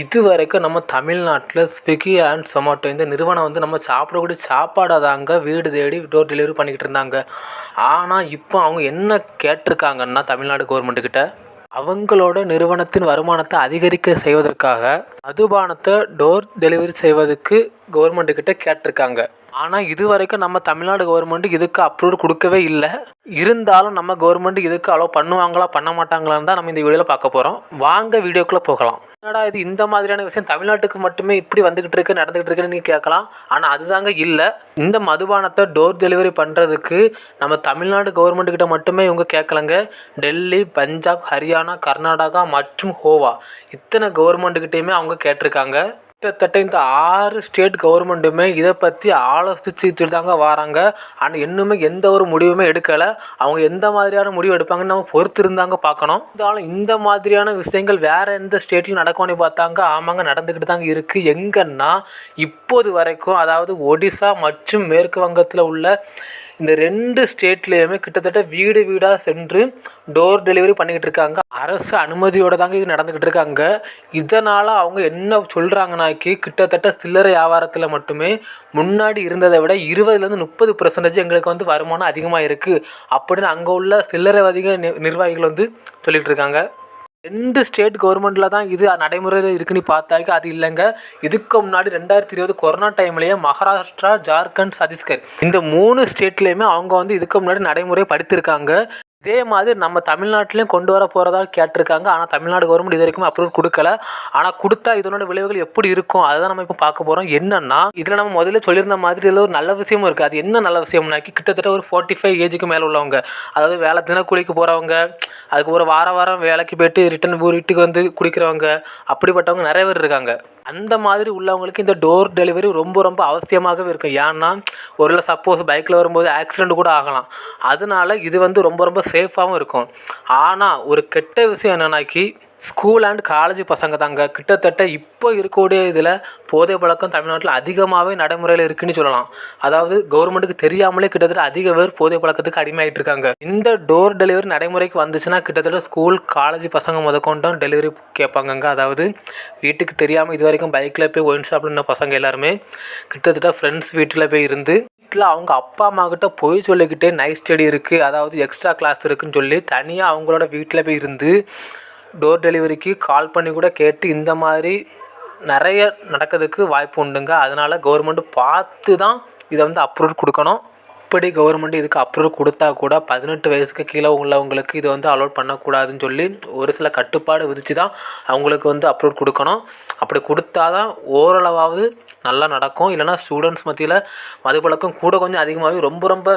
இது வரைக்கும் நம்ம தமிழ்நாட்டில் ஸ்விக்கி அண்ட் சொமேட்டோ இந்த நிறுவனம் வந்து நம்ம சாப்பிடக்கூடிய சாப்பாடை தாங்க வீடு தேடி டோர் டெலிவரி பண்ணிக்கிட்டு இருந்தாங்க. ஆனால் இப்போ அவங்க என்ன கேட்டிருக்காங்கன்னா தமிழ்நாடு கவர்மெண்ட்டுக்கிட்ட அவங்களோட நிறுவனத்தின் வருமானத்தை அதிகரிக்க செய்வதற்காக மதுபானத்தை டோர் டெலிவரி செய்வதற்கு கவர்மெண்ட்டுக்கிட்ட கேட்டிருக்காங்க. ஆனால் இது வரைக்கும் நம்ம தமிழ்நாடு கவர்மெண்ட் இதுக்கு அப்ரூவல் கொடுக்கவே இல்லை. இருந்தாலும் நம்ம கவர்மெண்ட் இதுக்கு அலோவ் பண்ணுவாங்களா பண்ண மாட்டாங்களான்னு தான் நம்ம இந்த வீடியோவில் பார்க்க போகிறோம் வாங்க வீடியோக்குள்ளே போகலாம். என்னடா இது இந்த மாதிரியான விஷயம் தமிழ்நாட்டுக்கு மட்டுமே இப்படி வந்துக்கிட்டு இருக்கு நடந்துக்கிட்டு இருக்குன்னு நீங்கள் கேட்கலாம். ஆனால் அதுதாங்க இல்லை. இந்த மதுபானத்தை டோர் டெலிவரி பண்ணுறதுக்கு நம்ம தமிழ்நாடு கவர்மெண்ட்டுக்கிட்ட மட்டுமே இவங்க கேட்கலங்க. டெல்லி பஞ்சாப் ஹரியானா கர்நாடகா மற்றும் கோவா இத்தனை கவர்மெண்ட்டுக்கிட்டேயுமே அவங்க கேட்டிருக்காங்க. கிட்டத்தட்ட இந்த ஆறு ஸ்டேட் கவர்மெண்ட்டுமே இதை பற்றி ஆலோசிச்சுட்டு தாங்க வராங்க. ஆனால் இன்னுமே எந்த ஒரு முடிவுமே எடுக்கலை. அவங்க எந்த மாதிரியான முடிவு எடுப்பாங்கன்னு நம்ம பொறுத்து இருந்தாங்க பார்க்கணும். இருந்தாலும் இந்த மாதிரியான விஷயங்கள் வேறு எந்த ஸ்டேட்லையும் நடக்கும்னு பார்த்தாங்க. ஆமாங்க நடந்துக்கிட்டு தாங்க இருக்குது எங்கன்னா இப்போது வரைக்கும் அதாவது ஒடிசா மற்றும் மேற்கு வங்கத்தில் உள்ள இந்த ரெண்டு ஸ்டேட்லேயுமே கிட்டத்தட்ட வீடு வீடாக சென்று டோர் டெலிவரி பண்ணிக்கிட்டு இருக்காங்க. அரசு அனுமதியோடு தாங்க இது நடந்துக்கிட்டு இருக்காங்க. இதனால் அவங்க என்ன சொல்கிறாங்கனாக்கி கிட்டத்தட்ட சில்லறை வியாபாரத்தில் மட்டுமே முன்னாடி இருந்ததை விட இருபதுலேருந்து முப்பது பர்சன்டேஜ் எங்களுக்கு வந்து வருமானம் அதிகமாக இருக்குது அப்படின்னு அங்கே உள்ள சில்லறை அதிக நிர்வாகிகள் வந்து சொல்லிகிட்டு இருக்காங்க. ரெண்டு ஸ்டேட் கவர்மெண்ட்டில் தான் இது நடைமுறையில் இருக்குன்னு பார்த்தாக்க அது இல்லைங்க. இதுக்கு முன்னாடி ரெண்டாயிரத்தி இருபது கொரோனா டைம்லேயே மகாராஷ்டிரா ஜார்க்கண்ட் சத்தீஸ்கர் இந்த மூணு ஸ்டேட்லேயுமே அவங்க வந்து இதுக்கு முன்னாடி நடைமுறை படுத்திருக்காங்க இதே மாதிரி நம்ம தமிழ்நாட்டிலையும் கொண்டு வர போகிறதா கேட்டிருக்காங்க. ஆனால் தமிழ்நாடு கவர்மெண்ட் இது வரைக்கும் அப்ரூவல் கொடுக்கல. ஆனால் கொடுத்தா இதனோட விளைவுகள் எப்படி இருக்கும்? அதை தான் நம்ம இப்போ பார்க்க போகிறோம் என்னென்னா இதில் நம்ம முதல்ல சொல்லியிருந்த மாதிரி இதில் ஒரு நல்ல விஷயமும் இருக்குது அது என்ன நல்ல விஷயம்னாக்கி கிட்டத்தட்ட ஒரு ஃபார்ட்டி ஃபைவ் ஏஜுக்கு மேலே உள்ளவங்க அதாவது வேலை தினக்கூலிக்கு போகிறவங்க அதுக்கு ஒரு வார வாரம் வேலைக்கு போய்ட்டு ரிட்டன் வீட்டுக்கு வந்து குடிக்கிறவங்க அப்படிப்பட்டவங்க நிறைய பேர் இருக்காங்க. அந்த மாதிரி உள்ளவங்களுக்கு இந்த டோர் டெலிவரி ரொம்ப ரொம்ப அவசியமாகவே இருக்கும் ஏன்னா ஒரு சப்போஸ் பைக்கில் வரும்போது ஆக்சிடெண்ட் கூட ஆகலாம். அதனால இது வந்து ரொம்ப ரொம்ப சேஃபாகவும் இருக்கும். ஆனால் ஒரு கெட்ட விஷயம் என்னன்னாக்கி ஸ்கூல் அண்ட் காலேஜ் பசங்க தாங்க கிட்டத்தட்ட இப்போ இருக்கக்கூடிய இதில் போதை பழக்கம் தமிழ்நாட்டில் அதிகமாகவே நடைமுறையில் இருக்குன்னு சொல்லலாம். அதாவது கவர்மெண்ட்டுக்கு தெரியாமலே கிட்டத்தட்ட அதிக பேர் போதை பழக்கத்துக்கு அடிமையாகிட்டு இருக்காங்க. இந்த டோர் டெலிவரி நடைமுறைக்கு வந்துச்சுன்னா கிட்டத்தட்ட ஸ்கூல் காலேஜ் பசங்க முதற்கொண்டும் டெலிவரி கேட்பாங்கங்க. அதாவது வீட்டுக்கு தெரியாமல் இது வரைக்கும் பைக்கில் போய் ஒயின் ஷாப்பில் பசங்க எல்லாருமே கிட்டத்தட்ட ஃப்ரெண்ட்ஸ் வீட்டில் போய் இருந்து வீட்டில் அவங்க அப்பா அம்மா கிட்ட போய் சொல்லிக்கிட்டே நைட் ஸ்டடி இருக்குது அதாவது எக்ஸ்ட்ரா கிளாஸ் இருக்குதுன்னு சொல்லி தனியாக அவங்களோட வீட்டில் போய் இருந்து டோர் டெலிவரிக்கு கால் பண்ணி கூட கேட்டு இந்த மாதிரி நிறைய நடக்கிறதுக்கு வாய்ப்பு உண்டுங்க. அதனால் கவர்மெண்ட்டு பார்த்து தான் இதை வந்து அப்ரூவல் கொடுக்கணும். இப்படி கவர்மெண்ட் இதுக்கு அப்ரூவல் கொடுத்தா கூட பதினெட்டு வயசுக்கு கீழே உள்ளவங்களுக்கு இதை வந்து அலோட் பண்ணக்கூடாதுன்னு சொல்லி ஒரு சில கட்டுப்பாடு விதித்து தான் அவங்களுக்கு வந்து அப்ரூவல் கொடுக்கணும். அப்படி கொடுத்தா தான் ஓரளவாவது நல்லா நடக்கும். இல்லைனா ஸ்டூடெண்ட்ஸ் மத்தியில் மதுப்பழக்கம் கூட கொஞ்சம் அதிகமாகவே ரொம்ப ரொம்ப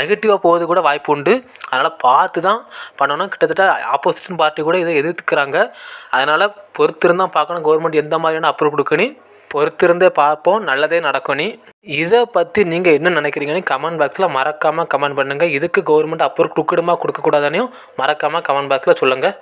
நெகட்டிவாக போகிறது கூட வாய்ப்பு உண்டு. அதனால் பார்த்து தான் பண்ணணும். கிட்டத்தட்ட ஆப்போசிட் பார்ட்டி கூட இதை எதிர்த்துக்கிறாங்க. அதனால் பொறுத்திருந்தான் பார்க்கணும். கவர்மெண்ட் எந்த மாதிரியான அப்ரூவ் கொடுக்கணும் பொறுத்திருந்தே பார்ப்போம். நல்லதே நடக்கும் இதை பற்றி நீங்கள் என்ன நினைக்கிறீங்கன்னு கமெண்ட் பாக்ஸில் மறக்காமல் கமெண்ட் பண்ணுங்கள் இதுக்கு கவர்மெண்ட் அப்ரூவ் கொடுக்கணுமா கொடுக்கக்கூடாதுனையும் மறக்காமல் கமெண்ட் பாக்ஸில் சொல்லுங்கள்